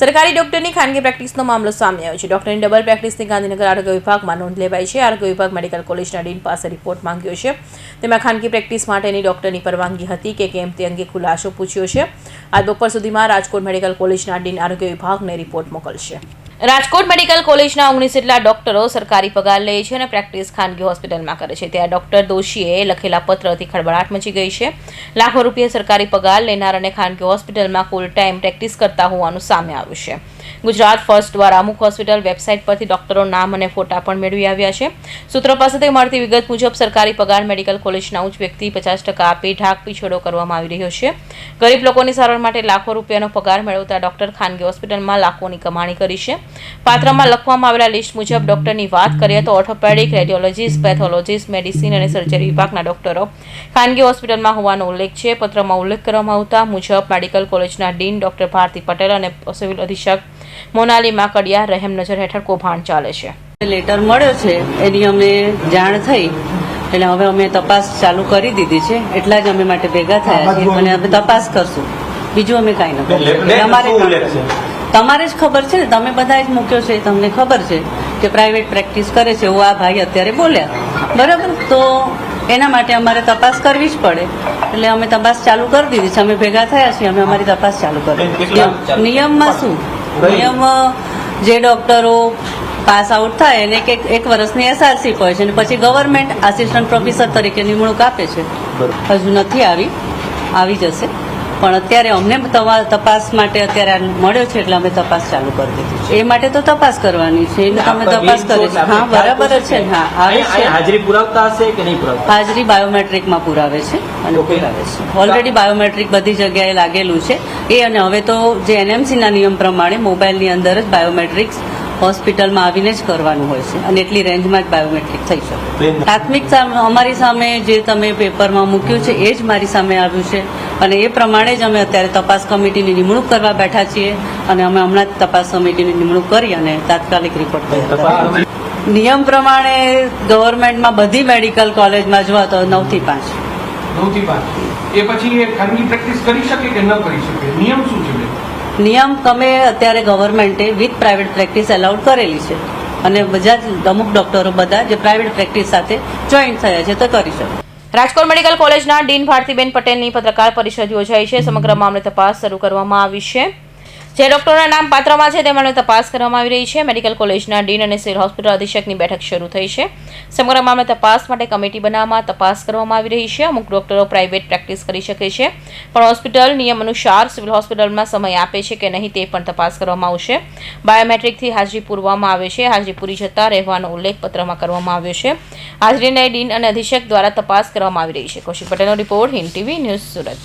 સરકારી ડોક્ટરની ખાનગી પ્રેક્ટિસનો મામલો સામે આવ્યો છે. ડોક્ટરની ડબલ પ્રેક્ટિસની ગાંધીનગર આરોગ્ય વિભાગમાં નોંધ લેવાઈ છે. આરોગ્ય વિભાગ મેડિકલ કોલેજના ડીન પાસે રિપોર્ટ માંગ્યો છે. તેમાં ખાનગી પ્રેક્ટિસ માટેની ડોક્ટરની પરવાનગી હતી કે કેમ તે અંગે ખુલાસો પૂછ્યો છે. આજ બપોર સુધીમાં રાજકોટ મેડિકલ કોલેજના ડીન આરોગ્ય વિભાગને રિપોર્ટ મોકલશે. રાજકોટ મેડિકલ કોલેજના ઓગણીસ જેટલા ડોક્ટરો સરકારી પગાર લે છે અને પ્રેક્ટિસ ખાનગી હોસ્પિટલમાં કરે છે. ત્યાં ડોક્ટર દોશીએ લખેલા પત્રથી ખળબળાટ મચી ગઈ છે. લાખો રૂપિયા સરકારી પગાર લેનાર અને ખાનગી હોસ્પિટલમાં ફૂલ ટાઈમ પ્રેક્ટિસ કરતા હોવાનું સામે આવ્યું છે. ગુજરાત ફર્સ્ટ દ્વારા અમુક હોસ્પિટલ વેબસાઇટ પરથી ડોક્ટરો નામ અને ફોટા પણ મેળવી આવ્યા છે. સૂત્રો પાસેથી મળતી વિગત મુજબ સરકારી પગાર મેડિકલ કોલેજના ઉચ્ચ વ્યક્તિ પચાસ ટકા આપી ઢાક પીછોડો કરવામાં આવી રહ્યો છે. ગરીબ લોકોની સારવાર માટે લાખો રૂપિયાનો પગાર મેળવતા ડોક્ટર ખાનગી હોસ્પિટલમાં લાખોની કમાણી કરી છે. પાત્રમાં લખવામાં આવેલા લિસ્ટ મુજબ ડોક્ટરની વાત કરીએ તો ઓર્થોપેડિક, રેડિયોલોજીસ્ટ, પેથોલોજીસ્ટ, મેડિસિન અને સર્જરી વિભાગના ડોક્ટરો. ખાનગી હોસ્પિટલમાં હોવાનો ઉલ્લેખ છે. પત્રમાં ઉલ્લેખ કરવામાં આવતા મુજબ મેડિકલ કોલેજના ડીન ડોક્ટર ભારતી પટેલ અને સિવિલ અધિક્ષક મોનાલી માકડિયા રહેમ નજર હેઠળ કૌભાંડ ચાલે છે. લેટર મળ્યો છે એની અમને જાણ થઈ. એટલે હવે અમે તપાસ ચાલુ કરી દીધી છે. એટલા જ અમે માટે ભેગા થયા છીએ અને અમે તપાસ કરશું. બીજું અમે કાંઈ ન કરીશું. તમારે જ ખબર છે ને? તમે બધા જ મૂક્યો છે તમને ખબર છે કે પ્રાઇવેટ પ્રેક્ટિસ કરે છે. એવું આ ભાઈ અત્યારે બોલ્યા. બરાબર? તો એના માટે અમારે તપાસ કરવી જ પડે. એટલે અમે તપાસ ચાલુ કરી દીધી છે. અમે ભેગા થયા છીએ. અમે અમારી તપાસ ચાલુ કરી. નિયમ- નિયમમાં શું? નિયમ જે ડોક્ટરો પાસ આઉટ થાય એને કે એક વર્ષની એસઆરસી હોય છે અને પછી ગવર્મેન્ટ આસિસ્ટન્ટ પ્રોફેસર તરીકે નિમણૂક આપે છે. હજુ નથી આવી. આવી જશે. પણ અત્યારે અમને તપાસ માટે અત્યારે મળ્યો છે એટલે અમે તપાસ ચાલુ કરી દીધી છે. એ માટે તો તપાસ કરવાની છે. એટલે તમે તપાસ કરી છે હા બરાબર જ છે. હા આવે છે. હાજરી પુરાવતા હશે કે નહીં પુરાવતા? હાજરી બાયોમેટ્રિકમાં પુરાવે છે અને પુરાવે છે. ઓલરેડી બાયોમેટ્રિક બધી જગ્યાએ લાગેલું છે. એ અને હવે તો જે એનએમસીના નિયમ પ્રમાણે મોબાઈલની અંદર જ બાયોમેટ્રિક્સ હોસ્પિટલમાં આવીને જ કરવાનું હોય છે. અને એટલી રેન્જમાં જ બાયોમેટ્રિક થઈ શકે. પ્રાથમિક અમારી સામે જે તમે પેપરમાં મૂક્યું છે એ જ મારી સામે આવ્યું છે. અને એ પ્રમાણે જ અમે અત્યારે તપાસ કમિટીની નિમણૂક કરવા બેઠા છીએ અને અમે હમણાં જ તપાસ કમિટીની નિમણૂક કરી અને તાત્કાલિક રિપોર્ટ તૈયાર નિયમ પ્રમાણે ગવર્મેન્ટમાં બધી મેડિકલ કોલેજમાં જોવા તો નવથી પાંચ. નવથી પાંચ. એ પછી એ ખાનગી પ્રેક્ટિસ કરી શકે કે ન કરી શકે? નિયમ શું છે નિયમ તમે અત્યારે ગવર્મેન્ટે વિથ પ્રાઇવેટ પ્રેક્ટિસ એલાઉડ કરેલી છે. અને બધા જ અમુક ડોક્ટરો બધા જે પ્રાઇવેટ પ્રેક્ટિસ સાથે જોઈન્ટ થયા છે તો કરી શકે. રાજકોટ મેડિકલ કોલેજના ડીન ભારતીબેન પટેલની પત્રકાર પરિષદ યોજાઈ છે. સમગ્ર મામલે તપાસ શરૂ કરવામાં આવી છે. જે ડોક્ટરોના નામ પાત્રમાં છે તેમાંની તપાસ કરવામાં આવી રહી છે. મેડિકલ કોલેજના ડીન અને સિવિલ હોસ્પિટલ અધિક્ષકની બેઠક શરૂ થઈ છે. સમગ્ર મામલે તપાસ માટે કમિટી બનાવવામાં તપાસ કરવામાં આવી રહી છે. અમુક ડોક્ટરો પ્રાઇવેટ પ્રેક્ટિસ કરી શકે છે, પણ હોસ્પિટલ નિયમ અનુસાર સિવિલ હોસ્પિટલમાં સમય આપે છે કે નહીં તે પણ તપાસ કરવામાં આવશે. બાયોમેટ્રિકથી હાજરી પૂરવામાં આવે છે. હાજરી પૂરી જતા રહેવાનો ઉલ્લેખ પત્રમાં કરવામાં આવ્યો છે. હાજરીને ડીન અને અધિક્ષક દ્વારા તપાસ કરવામાં આવી રહી છે. કૌશિક પટેલનો report Hind TV news Surat.